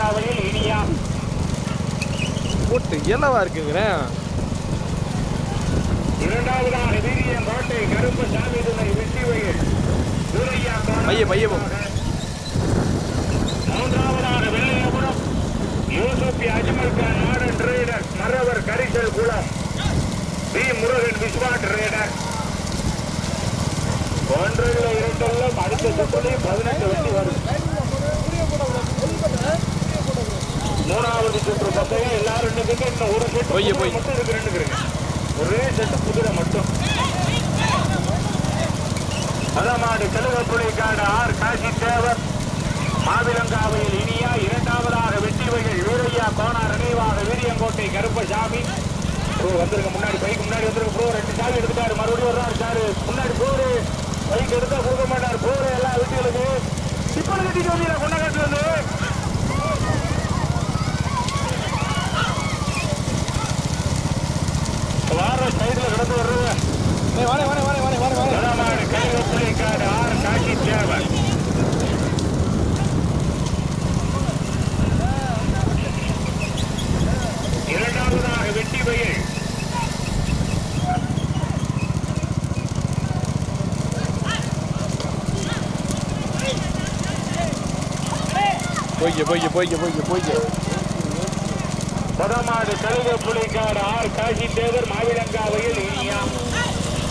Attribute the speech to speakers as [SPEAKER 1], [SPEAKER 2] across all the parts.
[SPEAKER 1] மாவிலங்காவையில் இனியா
[SPEAKER 2] போட்டு இலவா இருக்குங்கிறேன்
[SPEAKER 1] இரண்டாவதாக வீரியம் கோட்டை கருப்பு சாமி துணை வெற்றி வயல்
[SPEAKER 2] மைய, மையமும்.
[SPEAKER 1] மூன்றாவதாக Vellaiyapuram. Yusuf Ajmal Khan modern trader Maravar Karisal Kulam. P Murugan Viswa trader ஒன்றில் இரண்டெல்லாம் அடுத்த சுற்றில் பதினெட்டு வண்டி வரும். மூணாவது சுற்று பந்தயம் எல்லாரும் நின்னுங்க. இன்னும் ஒரு செட்டு
[SPEAKER 2] பொய்ய, பொய்.
[SPEAKER 1] மட்டும் இருக்கு ரெண்டுக்குறீங்க ஒரே செட்டு குதிரை மட்டும். அதமாடு கழுவப்புலிக்காடு ஆர் காசி தேவர் மாவிலங்காவையில் இனியா இரண்டாவதாக வெற்றிவைகள் வீரையா கோனார் நினைவாக வீரியங்கோட்டை கருப்பசாமி. ப்ரோ வந்துருங்க முன்னாடி பைக் முன்னாடி வந்துருங்க ப்ரோ ரெண்டு சாவி எடுத்துட்டாரு. மறுபடியும் வர்றாரு சாரு. முன்னாடி போரு. பைக் எடுத்தா கொடுக்க மாட்டார். போரு எல்லா வீட்டுகளுக்கு. டிப்பல் கட்டிட்டு வந்தீங்க கொண்டகாட்டுல இருந்து வார சைடுல கிடந்து வர்றவங்க
[SPEAKER 2] வாடே வாடே வாடே வாடே வாடே வாடே
[SPEAKER 1] வடமாடு கழுவப்புலிக்காடு ஆர் காசி தேவர் இரண்டாவதாக வெட்டி வயல்
[SPEAKER 2] போய்க்க போய்க்க போய்க்க போய்க்க போய்க்க.
[SPEAKER 1] வடமாடு கழுத புலிக்காடு ஆர் காசி தேவர் மாவிலங்காவையில் இனியா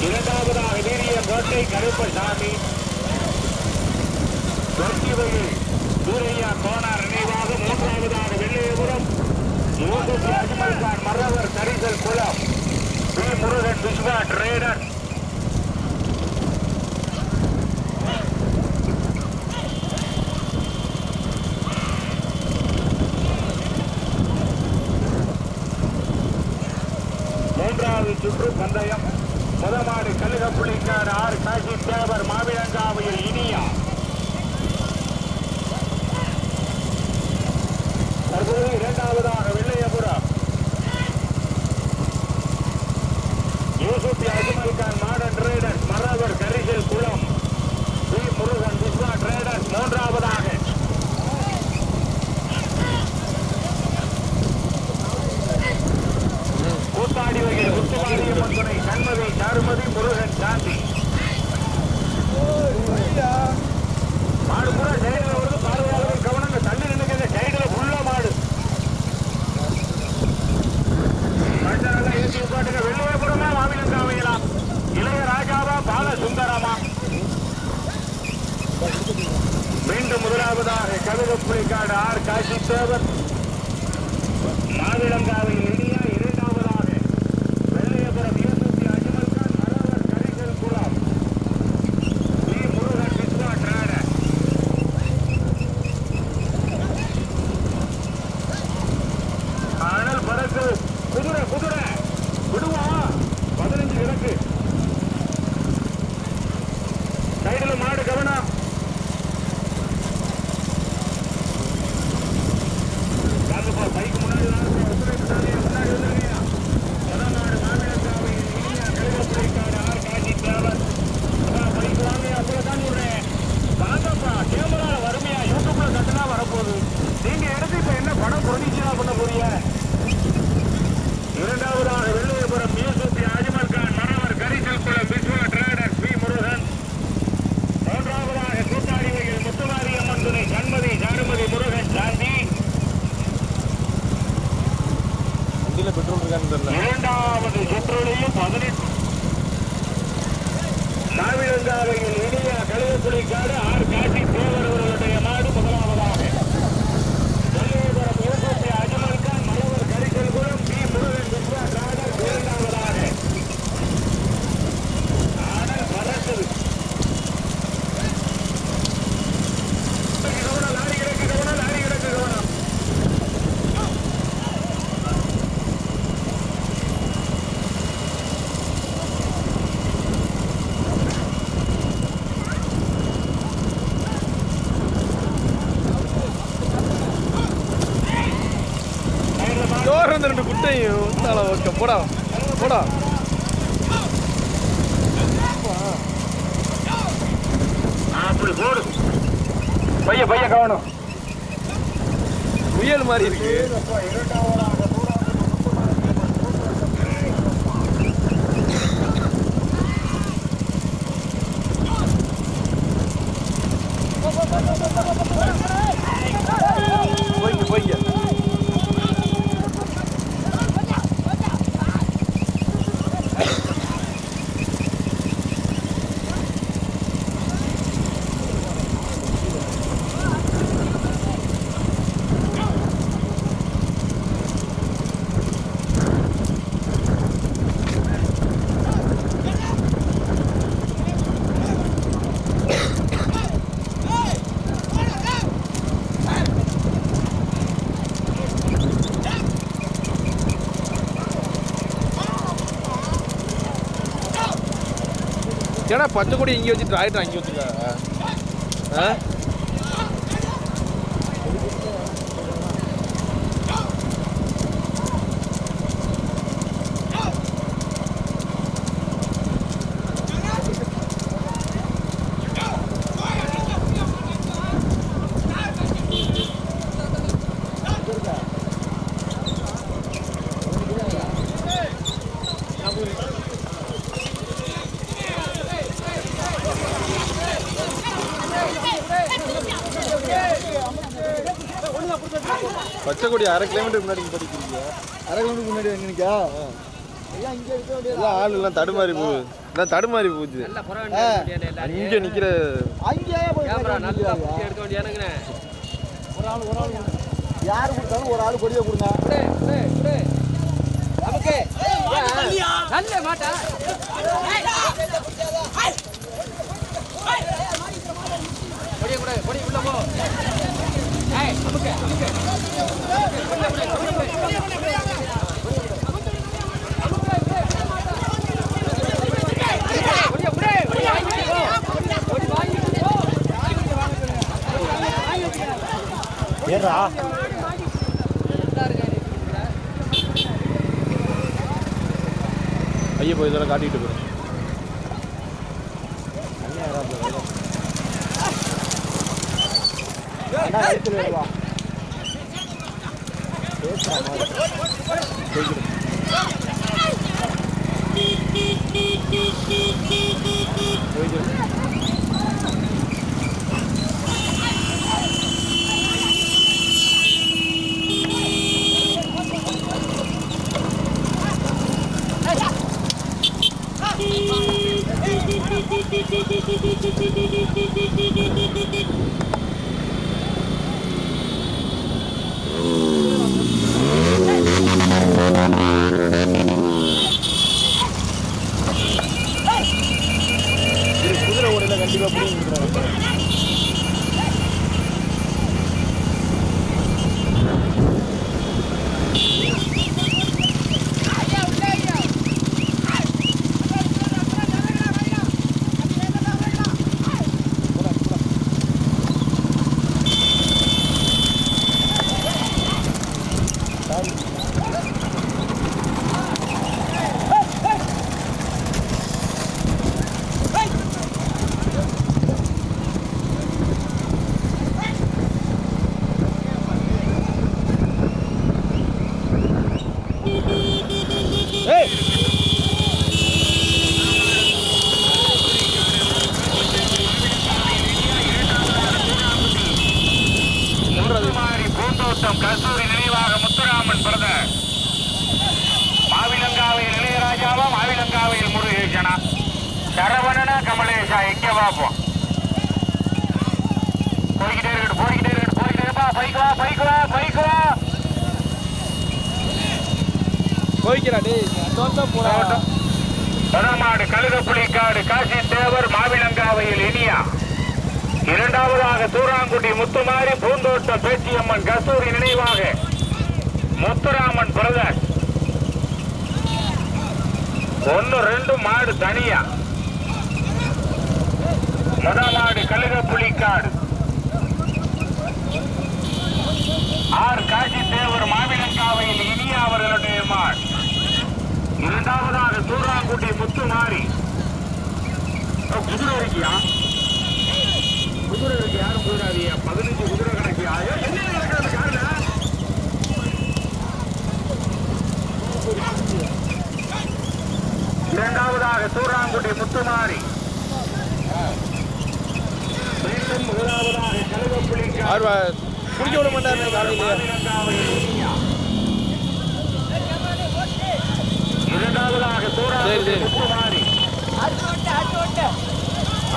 [SPEAKER 1] இரண்டாவதாக வீரிய கோட்டை கருப்பசாமி. தொட்டிவையில் சூரையா கோனார் நினைவாக மூன்றாவதாக வெள்ளையபுரம். மூன்று அஜ்மல் கான் மரவர் தரிசல் குளம். பி. முருகன் விஸ்வா ட்ரேடர்
[SPEAKER 2] வண்டியில் பெட்ரோல் இருக்கான்னு தெரியல.
[SPEAKER 1] இரண்டாவது சுற்றுலையும் பதினெட்டு. நாவிலங்காவையில் இனிய கழுகுப்புலிக்காடு ஆர். காட்டி தேவர் அவர்களுடைய மாடு முதலாவதாக வெள்ளையபுரம் யூசுப் அஜ்மல் கான் மலவர் கரிசல் குளம் பி முருகன் விஸ்வா டிராடர் இரண்டாவதாக ஆனால் பறக்குது கவனம் லாரி கிடக்கு கவனம் லாரி கிடக்கு கவனம்
[SPEAKER 2] போடா போடா.
[SPEAKER 1] பைய பைய கவனம்.
[SPEAKER 2] முயல் மாதிரி இருக்கு. ஏன்னா பச்சை கொடி இங்கே வச்சுட்டு ஆயிட்டு அங்கே வச்சுருக்காங்க. ஆ? பச்சை கொடி அரை கிலோமீட்டர் முன்னாடி படிக்கிறீங்க?
[SPEAKER 3] அரை கிலோமீட்டர் முன்னாடி எங்கனிக்கா? எல்லாம் இங்கே இருக்க வேண்டியது
[SPEAKER 2] எல்லாம் ஆள் எல்லாம் தடுமாறி போகுது எல்லாம் தடுமாறி போகுது இங்கே நிற்கிற
[SPEAKER 3] அங்கேயே போய்
[SPEAKER 4] எடுக்க வேண்டியானுங்கண்ணே
[SPEAKER 3] ஒரு ஆள் ஒரு ஆள். கொடுங்க. யார் கொடுத்தாலும் ஒரு ஆள் கொடியை கொடுங்க.
[SPEAKER 4] நமக்கு. நல்ல மாட்டா கொடிய கூட கொடி உள்ள போ.
[SPEAKER 3] ஏறா.
[SPEAKER 2] ஐயா போய் இதெல்லாம் காட்டிட்டு
[SPEAKER 1] Thank you.
[SPEAKER 2] போய்க்கிறா டேய் புலிக்காடு போகிறா
[SPEAKER 1] வடமாடு காசி தேவர் மாவிலங்காவையில் இனியா. இரண்டாவதாக தூராங்குடி முத்துமாரி பூந்தோட்டம் பேச்சியம்மன் கஸ்தூரி நினைவாக. முத்துராமன் பிரதர். ஒன்னு ரெண்டு மாடு தனியா. முத புலிக்காடு கழுதப்புலிக்காடு ஆர் காசி தேவர் மாவிலங்காவையில் இனியா அவர்களுடைய மாடு இரண்டாவதாக சூறாங்குடி முத்துமாரி ஓ, குதிரை இருக்கியா? குதிரை இருக்கு யாரும் போயிடாதீங்க. பதினஞ்சு குதிரை கணக்கியா ஐயோ, என்ன நடக்கிறது? காரணம் இரண்டாவதாக சூறாங்குடி முத்துமாரி. மீண்டும் முதலாவதாக கழுவப்புலிக்கா
[SPEAKER 2] குடிக்க விட மாட்டாரு
[SPEAKER 1] இரண்டாவதாக
[SPEAKER 2] சரி,
[SPEAKER 1] சூறாங்குடி
[SPEAKER 2] சரி.
[SPEAKER 1] முத்துமாரி.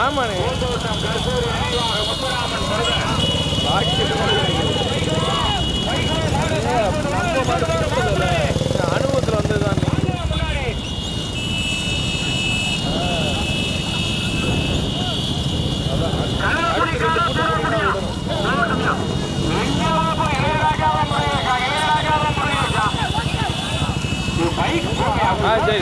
[SPEAKER 2] ஆமாண்ணே.
[SPEAKER 1] பூந்தோட்டம் கருப்பூர் நினைவாக முத்துராமன் பிரதர்
[SPEAKER 2] அனுபவத்தில் வந்தது தான் ஆ, சரி.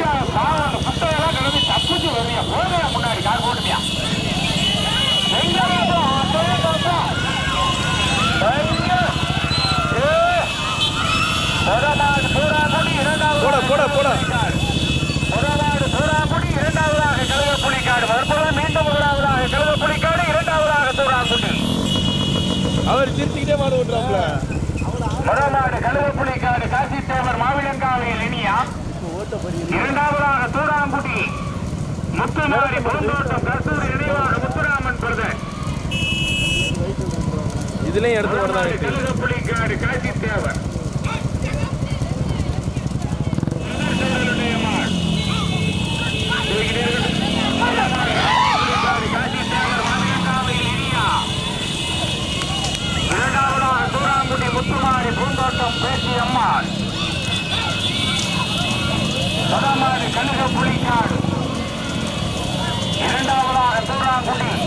[SPEAKER 2] போட போட போட
[SPEAKER 1] முதலாவது சூறாங்குடி இரண்டாவதாக கழுவப்புலிக்காடு மறுபுறம் மீண்டும் முதலாவதாக கழுவப்புலிக்காடு இரண்டாவதாக சூறாங்குடி
[SPEAKER 2] அவர் திருத்திக்கிட்டே மாடு ஓட்டுறாப்ல
[SPEAKER 1] முதலாவது கழுவப்புலிக்காடு காசி தேவர் மாவிலங்காவையில் இனியா. இரண்டாவதாக சூறாங்குடி. முத்துமாரி பூந்தோட்டம் கஸ்தூரி நினைவாக முத்துராமன் பிரதர்
[SPEAKER 2] இதுலயும் எடுத்து வரதான்
[SPEAKER 1] கழுவப்புலிக்காடு காசி தேவர் இரண்டாவதாக சூறாங்குடி முத்துமாரி பூந்தோட்டம் பேசி அம்மாள் பதமாடு கழுக புலிக்காடு இரண்டாவதாக
[SPEAKER 2] தூராங்குடி